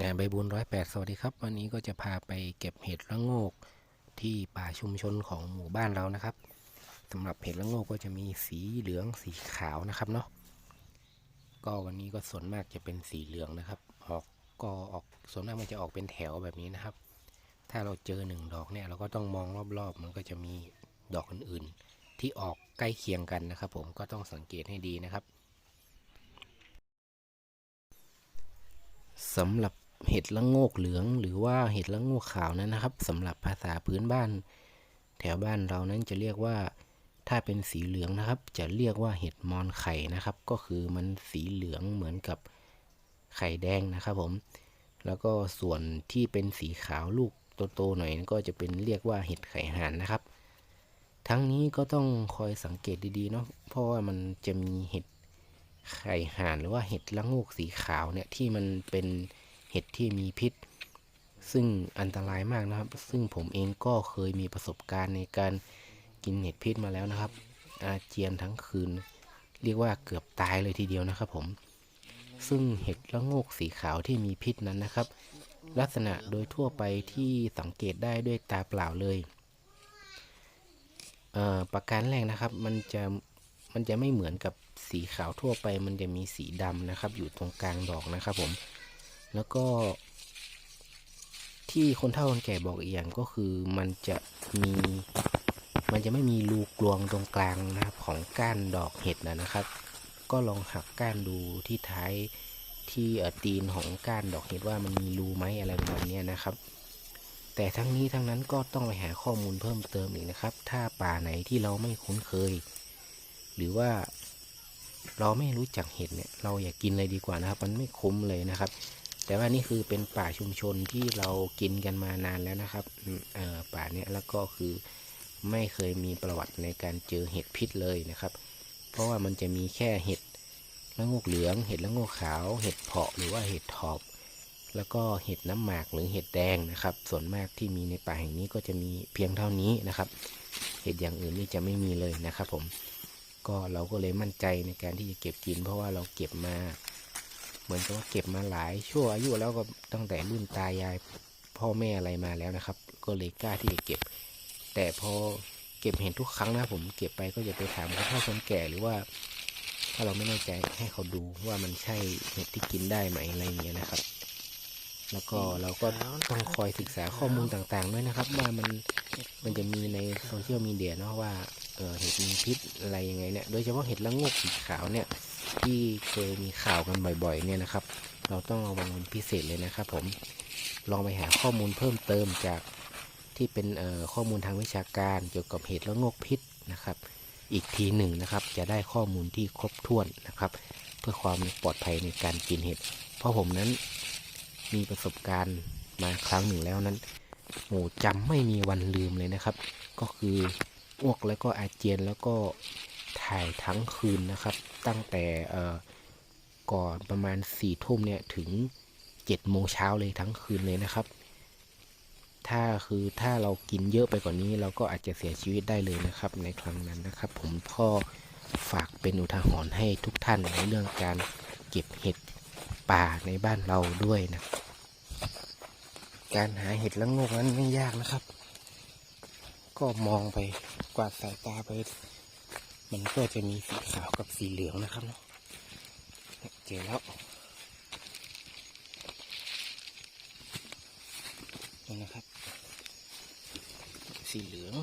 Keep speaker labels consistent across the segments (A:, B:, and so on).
A: งานใบบุญร้อยแปดสวัสดีครับ วันนี้ก็จะพาไปเก็บเห็ดละโงกที่ป่าชุมชนของหมู่บ้านเรานะครับสำหรับเห็ดละโงกก็จะมีสีเหลืองสีขาวนะครับเนาะก็วันนี้ก็ส่วนมากจะเป็นสีเหลืองนะครับ ออกก็ออกส่วนมากมันจะออกเป็นแถวแบบนี้นะครับ ถ้าเราเจอหนึ่งดอกเนี่ยเราก็ต้องมองรอบๆ มันก็จะมีดอกอื่นๆ ที่ออกใกล้เคียงกันนะครับ ผมก็ต้องสังเกตให้ดีนะครับ สำหรับเห็ดละโงกเหลือง หรือว่าเห็ดละโงกขาวนั้นนะครับสำหรับภาษาพื้นบ้าน แถวบ้านเรานั้นจะเรียกว่า ถ้าเป็นสีเหลืองนะครับ จะเรียกว่าเห็ดมอนไข่นะครับ ก็คือมันสีเหลืองเหมือนกับไข่แดงนะครับผม แล้วก็ส่วนที่เป็นสีขาวลูกโตๆหน่อยก็จะเป็นเรียกว่าเห็ดไข่ห่านนะครับ ทั้งนี้ก็ต้องคอยสังเกตดีๆเนาะเพราะว่ามันจะมีเห็ด ไข่ห่านหรือว่าเห็ดละโงกสีขาวเนี่ยที่มันเป็นเห็ดที่มีพิษ ซึ่งอันตรายมากนะครับ ซึ่งผมเองก็เคยมีประสบการณ์ในการกินเห็ดพิษมาแล้วนะครับ อาเจียนทั้งคืน เรียกว่าเกือบตายเลยทีเดียวนะครับผม ซึ่งเห็ดละโงกสีขาวที่มีพิษนั้นนะครับ ลักษณะโดยทั่วไปที่สังเกตได้ด้วยตาเปล่าเลยเอ่อประการแรกนะครับ มันจะมันจะไม่เหมือนกับ สีขาวทั่วไปมันจะมีสีดำนะครับ อยู่ตรงกลางดอกนะครับผม แล้วก็ ที่คนเฒ่าคนแก่บอกอีกอย่างก็คือมันจะมีมันจะไม่มีรูกลวงตรงกลางนะครับของก้านดอกเห็ดนะนะครับ ก็ลองหักก้านดูที่ท้ายที่ตีนของก้านดอกเห็ดว่ามันมีรูไหมอะไรประมาณนี้นะครับ แต่ทั้งนี้ทั้งนั้นก็ต้องไปหาข้อมูลเพิ่มเติมอีกนะครับ ถ้าป่าไหนที่เราไม่คุ้นเคย หรือว่า เราไม่รู้จักเห็ดเนี่ยเราอย่ากกินเลยดีกว่านะครับ มันไม่คุ้มเลยนะครับ แต่ว่านี่คือเป็นป่าชุมชนที่เรากินกันมานานแล้วนะครับเออป่าเนี้ยแล้วก็คือไม่เคยมีประวัติในการเจอเห็ดพิษเลยนะครับ เพราะว่ามันจะมีแค่เห็ดละโงกเหลือง เห็ดละโงกขาว เห็ดเพาะหรือว่าเห็ดถอบ แล้วก็เห็ดน้ำหมากหรือเห็ดแดงนะครับ ส่วนมากที่มีในป่าแห่งนี้ก็จะมีเพียงเท่านี้นะครับ เห็ดอย่างอื่นนี่จะไม่มีเลยนะครับผม ก็เราก็เลยมั่นใจในการที่จะเก็บกิน เพราะว่าเราเก็บมา เหมือนกับว่าเก็บมาหลายชั่วอายุแล้วก็ตั้งแต่รุ่นตายายพ่อแม่อะไรมาแล้วนะครับ ก็เลยกล้าที่จะเก็บ แต่พอเก็บเห็นทุกครั้งนะผมเก็บไปก็จะไปถามคนเฒ่าคนแก่หรือว่า ถ้าเราไม่แน่ใจให้เขาดูว่ามันใช่เห็ดที่กินได้ไหมอะไรอย่างเงี้ยนะครับ แล้วก็เราก็ต้องคอยศึกษาข้อมูลต่างๆด้วยนะครับ ว่ามันมันจะมีในโซเชียลมีเดียเนาะว่าเออเห็ดมีพิษอะไรยังไงเนี่ยโดยเฉพาะเห็ดละโงกสีขาวเนี่ยที่เคยมีข่าวกันบ่อยๆ เนี่ยนะครับ เราต้องระวังเป็นพิเศษเลยนะครับผมลองไปหาข้อมูลเพิ่มเติมจากที่เป็นเอ่อข้อมูลทางวิชาการเกี่ยวกับเห็ดและงกพิษนะครับ อีกทีหนึ่งนะครับ จะได้ข้อมูลที่ครบถ้วนนะครับ เพื่อความปลอดภัยในการกินเห็ด เพราะผมนั้น มีประสบการณ์มาครั้งหนึ่งแล้วนั้นโอ้จำไม่มีวันลืมเลยนะครับ ก็คืออ้วกแล้วก็อาเจียนแล้วก็ถ่ายทั้งคืนนะครับ ตั้งแต่ก่อนประมาณสี่ทุ่มเนี่ยถึงเจ็ดโมงเช้าเลยทั้งคืนเลยนะครับ ถ้าคือถ้าเรากินเยอะไปกว่านี้ เราก็อาจจะเสียชีวิตได้เลยนะครับ ในครั้งนั้นนะครับ ผมก็ฝากเป็นอุทาหรณ์ให้ทุกท่านในเรื่องการเก็บเห็ด ป่าในบ้านเราด้วยนะ การหาเห็ดละงกนั้นไม่ยากนะครับ ก็มองไปกวาดสายตาไป มันก็จะมีสีขาวกับสีเหลืองนะครับเนาะเจอแล้วนี่นะครับ สีเหลือง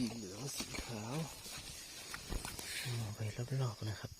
A: สีเหลืองสีขาวมองไปรอบๆนะครับ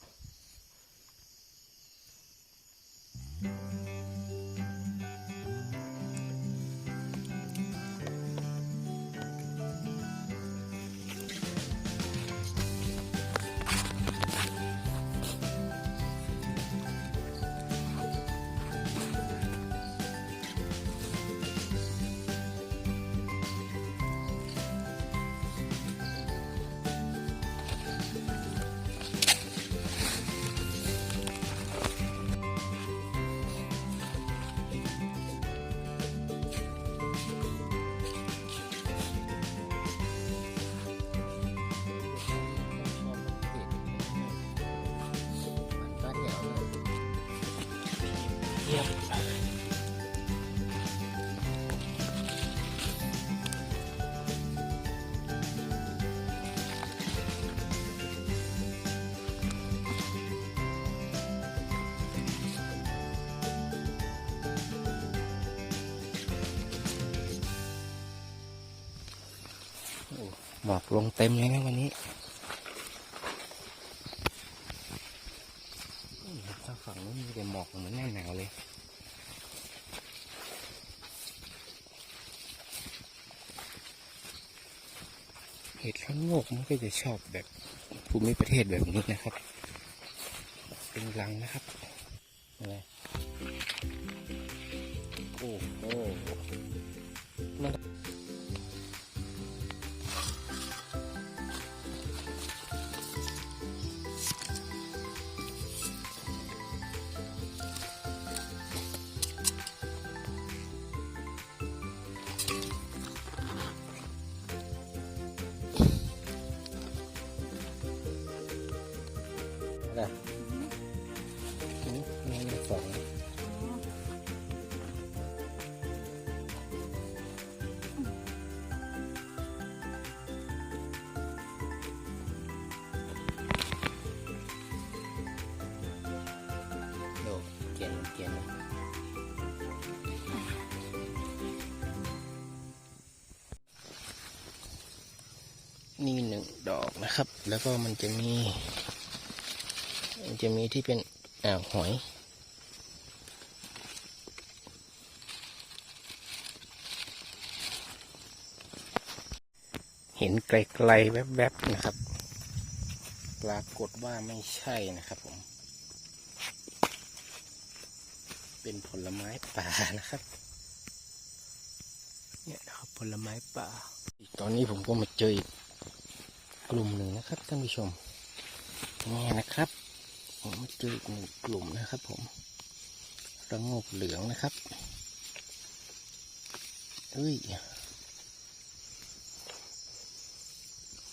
A: อ้หมอกลงเต็มเลยนะวันนี้ถ้าฝั่งนู้นมีแต่หมอกเหมือนหน้าหนาวเลยเห็ดข้างโงกมันก็จะชอบแบบภูมิประเทศแบบนี้นะครับ เป็นรังนะครับอะไร เกียนเกียนนี่หนึ่งดอกนะครับ แล้วก็มันจะมี มันจะมีที่เป็นอ่าวหอย เห็นไกลๆแวบๆนะครับ ปรากฏว่าไม่ใช่นะครับผม เป็นผลไม้ป่านะครับ เนี่ยครับผลไม้ป่าตอนนี้ผมก็มาเจออีกกลุ่มหนึ่งนะครับท่านผู้ชมนี่นะครับ ผมเจออีกหนึ่งกลุ่มนะครับ ผมระงกเหลืองนะครับเอ้ย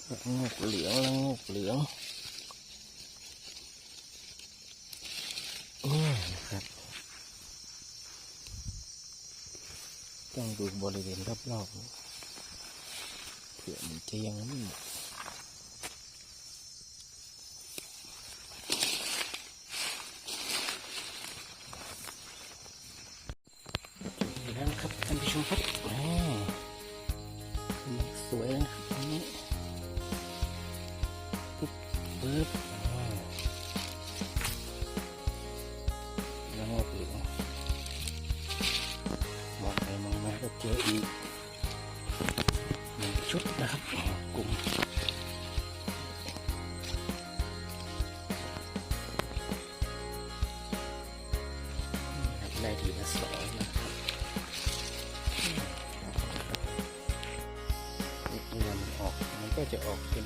A: ระงกเหลืองระงกเหลืองนี่นะครับ ต้องดูบริเวณรอบๆเผื่อมันจะยังไม่หมดนี่แล้วนะครับท่านผู้ชมครับอ่าสวยแล้วนะครับตรงนี้ปุ๊บปึ๊บ ได้ทีละสองนะครับเงินออกมันก็จะออกเป็น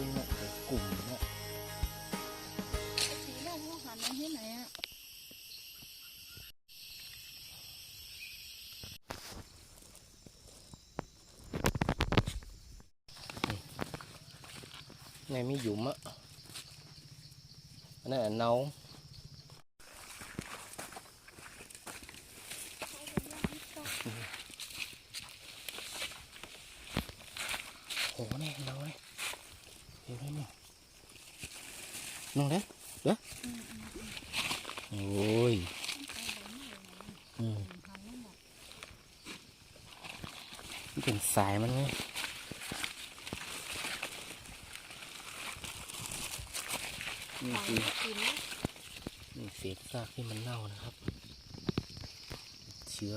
A: cái lại cái cùng đấy ạ này mới dùm á cái này là nấu. น้อ
B: งเด้อเด้อโอ้ยอืมมันเป็นสายมันไงนี่คือนี่เศษซากที่มันเน่านะครับ เชื้อ